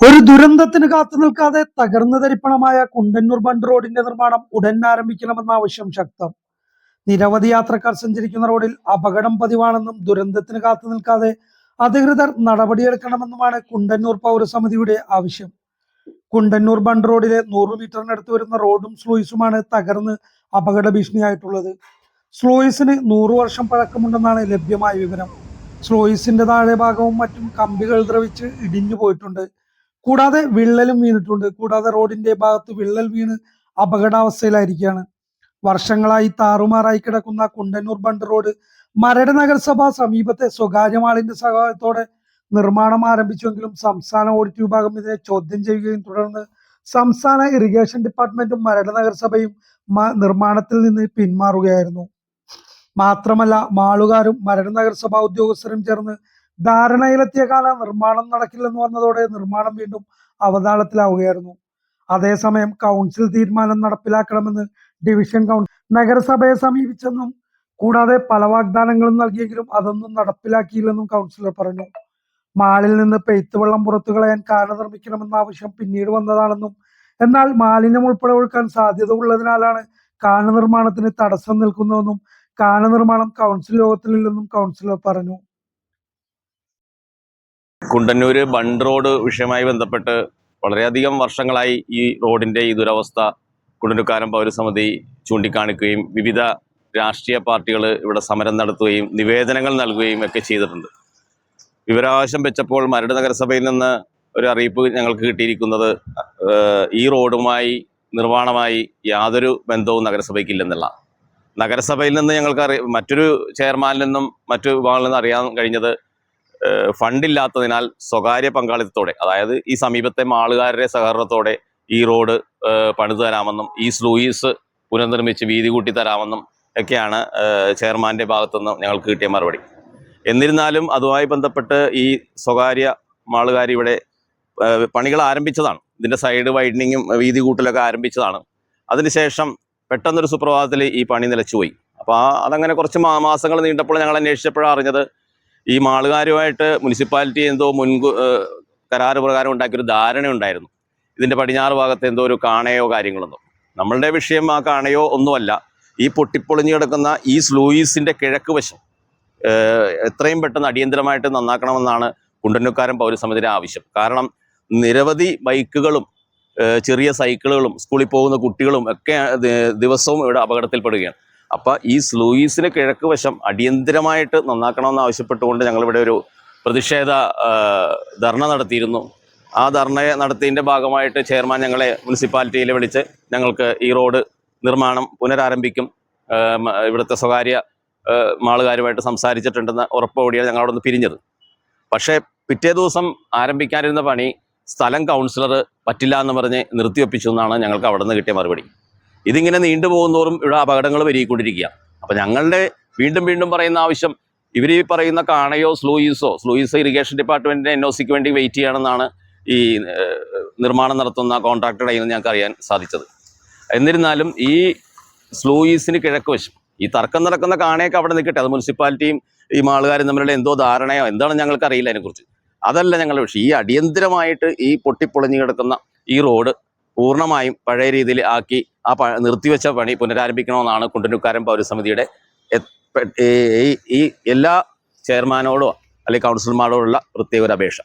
ഒരു ദുരന്തത്തിന് കാത്തു നിൽക്കാതെ തകർന്നു തരിപ്പണമായ കുണ്ടന്നൂർ ബണ്ട് റോഡിന്റെ നിർമ്മാണം ഉടൻ ആരംഭിക്കണമെന്ന ആവശ്യം ശക്തം. നിരവധി യാത്രക്കാർ സഞ്ചരിക്കുന്ന റോഡിൽ അപകടം പതിവാണെന്നും ദുരന്തത്തിന് കാത്തു നിൽക്കാതെ അധികൃതർ നടപടിയെടുക്കണമെന്നുമാണ് കുണ്ടന്നൂർ പൗരസമിതിയുടെ ആവശ്യം. കുണ്ടന്നൂർ ബണ്ട് റോഡിലെ നൂറ് മീറ്ററിനടുത്ത് വരുന്ന റോഡും സ്ലൂയിസുമാണ് തകർന്ന് അപകട ഭീഷണിയായിട്ടുള്ളത് സ്ലൂയിസിന് നൂറു വർഷം പഴക്കമുണ്ടെന്നാണ് ലഭ്യമായ വിവരം. സ്ലൂയിസിന്റെ താഴെ ഭാഗവും മറ്റും കമ്പികൾ ദ്രവിച്ച് ഇടിഞ്ഞു പോയിട്ടുണ്ട്. കൂടാതെ വിള്ളലും വീണിട്ടുണ്ട്. കൂടാതെ റോഡിന്റെ ഭാഗത്ത് വിള്ളൽ വീണ് അപകടാവസ്ഥയിലായിരിക്കുകയാണ്. വർഷങ്ങളായി താറുമാറായി കിടക്കുന്ന കുണ്ടന്നൂർ ബണ്ട് റോഡ് മരട് നഗരസഭ സമീപത്തെ സ്വകാര്യ മാളിന്റെ സഹായത്തോടെ നിർമ്മാണം ആരംഭിച്ചുവെങ്കിലും സംസ്ഥാന ഓഡിറ്റ് വിഭാഗം ഇതിനെ ചോദ്യം ചെയ്യുകയും തുടർന്ന് സംസ്ഥാന ഇറിഗേഷൻ ഡിപ്പാർട്ട്മെന്റും മരട് നഗരസഭയും നിർമ്മാണത്തിൽ നിന്ന് പിന്മാറുകയായിരുന്നു. മാത്രമല്ല മാളുകാരും മരട് നഗരസഭാ ഉദ്യോഗസ്ഥരും ചേർന്ന് ധാരണയിലെത്തിയ കാലം നിർമ്മാണം നടക്കില്ലെന്ന് വന്നതോടെ നിർമ്മാണം വീണ്ടും അവതാളത്തിലാവുകയായിരുന്നു. അതേസമയം കൗൺസിൽ തീരുമാനം നടപ്പിലാക്കണമെന്ന് ഡിവിഷൻ കൗൺസിൽ നഗരസഭയെ സമീപിച്ചെന്നും കൂടാതെ പല വാഗ്ദാനങ്ങളും നൽകിയെങ്കിലും അതൊന്നും നടപ്പിലാക്കിയില്ലെന്നും കൗൺസിലർ പറഞ്ഞു. മാളിൽ നിന്ന് പെയ്ത്ത് വെള്ളം പുറത്തു കളയാൻ കാന നിർമ്മിക്കണമെന്ന ആവശ്യം പിന്നീട് വന്നതാണെന്നും എന്നാൽ മാലിന്യം ഉൾപ്പെടെ ഒഴുക്കാൻ സാധ്യത ഉള്ളതിനാലാണ് കാന നിർമ്മാണത്തിന് തടസ്സം നിൽക്കുന്നതെന്നും കാന നിർമ്മാണം കൗൺസിൽ യോഗത്തിലില്ലെന്നും കൗൺസിലർ പറഞ്ഞു. കുണ്ടന്നൂര് ബണ്ട് റോഡ് വിഷയമായി ബന്ധപ്പെട്ട് വളരെയധികം വർഷങ്ങളായി ഈ റോഡിന്റെ ഈ ദുരവസ്ഥ കുണ്ടന്നൂർക്കാരൻ പൗരസമിതി ചൂണ്ടിക്കാണിക്കുകയും വിവിധ രാഷ്ട്രീയ പാർട്ടികൾ ഇവിടെ സമരം നടത്തുകയും നിവേദനങ്ങൾ നൽകുകയും ഒക്കെ ചെയ്തിട്ടുണ്ട്. വിവരാവകാശം വെച്ചപ്പോൾ മരട് നഗരസഭയിൽ നിന്ന് ഒരു അറിയിപ്പ് ഞങ്ങൾക്ക് കിട്ടിയിരിക്കുന്നത് ഈ റോഡുമായി നിർമ്മാണമായി യാതൊരു ബന്ധവും നഗരസഭയ്ക്കില്ലെന്നുള്ള. നഗരസഭയിൽ നിന്ന് ഞങ്ങൾക്ക് മറ്റൊരു ചെയർമാനിൽ നിന്നും മറ്റു വിഭാഗങ്ങളിൽ നിന്നും അറിയാൻ കഴിഞ്ഞത് ഫണ്ടില്ലാത്തതിനാൽ സ്വകാര്യ പങ്കാളിത്തത്തോടെ അതായത് ഈ സമീപത്തെ മാളുകാരുടെ സഹകരണത്തോടെ ഈ റോഡ് പണിതു തരാമെന്നും ഈ സ്ലൂയിസ് പുനർനിർമ്മിച്ച് വീതി കൂട്ടി തരാമെന്നും ഒക്കെയാണ് ചെയർമാന്റെ ഭാഗത്തുനിന്ന് ഞങ്ങൾക്ക് കിട്ടിയ മറുപടി. എന്നിരുന്നാലും അതുമായി ബന്ധപ്പെട്ട് ഈ സ്വകാര്യ മാളുകാർ ഇവിടെ പണികൾ ആരംഭിച്ചതാണ്. ഇതിന്റെ സൈഡ് വൈഡനിങ്ങും വീതി കൂട്ടലൊക്കെ ആരംഭിച്ചതാണ്. അതിനുശേഷം പെട്ടെന്നൊരു സുപ്രഭാതത്തിൽ ഈ പണി നിലച്ചുപോയി. അപ്പോൾ ആ അതങ്ങനെ കുറച്ച് മാസങ്ങൾ നീണ്ടപ്പോൾ ഞങ്ങൾ അന്വേഷിച്ചപ്പോഴാണ് അറിഞ്ഞത് ഈ മാളുകാരുമായിട്ട് മുനിസിപ്പാലിറ്റി എന്തോ മുൻകൂ കരാറ് പ്രകാരം ഉണ്ടാക്കിയൊരു ധാരണ ഉണ്ടായിരുന്നു ഇതിന്റെ പടിഞ്ഞാറ് ഭാഗത്ത് എന്തോ ഒരു കാണയോ കാര്യങ്ങളൊന്നും. നമ്മളുടെ വിഷയം ആ കാണയോ ഒന്നുമല്ല. ഈ പൊട്ടിപ്പൊളിഞ്ഞു കിടക്കുന്ന ഈ സ്ലൂയിസിന്റെ കിഴക്ക് വശം എത്രയും പെട്ടെന്ന് അടിയന്തരമായിട്ട് നന്നാക്കണമെന്നാണ് കുണ്ടന്നൂക്കാരൻ പൗരസമിതിയുടെ ആവശ്യം. കാരണം നിരവധി ബൈക്കുകളും ചെറിയ സൈക്കിളുകളും സ്കൂളിൽ പോകുന്ന കുട്ടികളും ഒക്കെ ദിവസവും ഇവിടെ അപകടത്തിൽപ്പെടുകയാണ്. അപ്പൊ ഈ സ്ലൂയിസിന് കിഴക്ക് വശം അടിയന്തിരമായിട്ട് നന്നാക്കണമെന്ന് ആവശ്യപ്പെട്ടുകൊണ്ട് ഞങ്ങളിവിടെ ഒരു പ്രതിഷേധ ധർണ നടത്തിയിരുന്നു. ആ ധർണ നടത്തിയതിന്റെ ഭാഗമായിട്ട് ചെയർമാൻ ഞങ്ങളെ മുനിസിപ്പാലിറ്റിയിൽ വിളിച്ച് ഞങ്ങൾക്ക് ഈ റോഡ് നിർമ്മാണം പുനരാരംഭിക്കും. ഇവിടുത്തെ സ്വകാര്യ മാളുകാരുമായിട്ട് സംസാരിച്ചിട്ടുണ്ടെന്ന് ഉറപ്പോടെയാണ് ഞങ്ങൾ അവിടെ നിന്ന് പിരിഞ്ഞത്. പക്ഷേ പിറ്റേ ദിവസം ആരംഭിക്കാനിരുന്ന പണി സ്ഥലം കൗൺസിലർ പറ്റില്ല എന്ന് പറഞ്ഞ് നിർത്തിവെപ്പിച്ചു എന്നാണ് ഞങ്ങൾക്ക് അവിടെ നിന്ന് കിട്ടിയ മറുപടി. ഇതിങ്ങനെ നീണ്ടുപോകുന്നതോറും ഇവിടെ അപകടങ്ങൾ വരികൊണ്ടിരിക്കുക അപ്പൊ ഞങ്ങളുടെ വീണ്ടും വീണ്ടും പറയുന്ന ആവശ്യം ഇവർ ഈ പറയുന്ന കാണയോ സ്ലൂയിസോ സ്ലൂയിസ് ഇറിഗേഷൻ ഡിപ്പാർട്ട്മെന്റിന്റെ എൻ ഒ സിക്ക് വേണ്ടി വെയിറ്റ് ചെയ്യണമെന്നാണ് ഈ നിർമ്മാണം നടത്തുന്ന കോൺട്രാക്ടറുടെ കയ്യിൽ നിന്ന് ഞങ്ങൾക്ക് അറിയാൻ സാധിച്ചത്. എന്നിരുന്നാലും ഈ സ്ലൂയിസിന് കിഴക്ക് വശം ഈ തർക്കം നടക്കുന്ന കാണയൊക്കെ അവിടെ നിൽക്കട്ടെ. അത് മുനിസിപ്പാലിറ്റിയും ഈ മാളുകാരും തമ്മിലുള്ള എന്തോ ധാരണയോ എന്താണെന്ന് ഞങ്ങൾക്ക് അറിയില്ല അതിനെക്കുറിച്ച്. അതല്ല ഞങ്ങളുടെ വിഷയം. ഈ അടിയന്തരമായിട്ട് ഈ പൊട്ടിപ്പൊളിഞ്ഞു കിടക്കുന്ന ഈ റോഡ് പൂർണമായും പഴയ രീതിയിൽ ആക്കി ആ നിർത്തിവെച്ച പണി പുനരാരംഭിക്കണമെന്നാണ് കുണ്ടന്നൂക്കാരൻ പൗരസമിതിയുടെ ഈ എല്ലാ ചെയർമാനോടോ അല്ലെങ്കിൽ കൗൺസിലർമാരോടുള്ള പ്രത്യേക ഒരു അപേക്ഷ.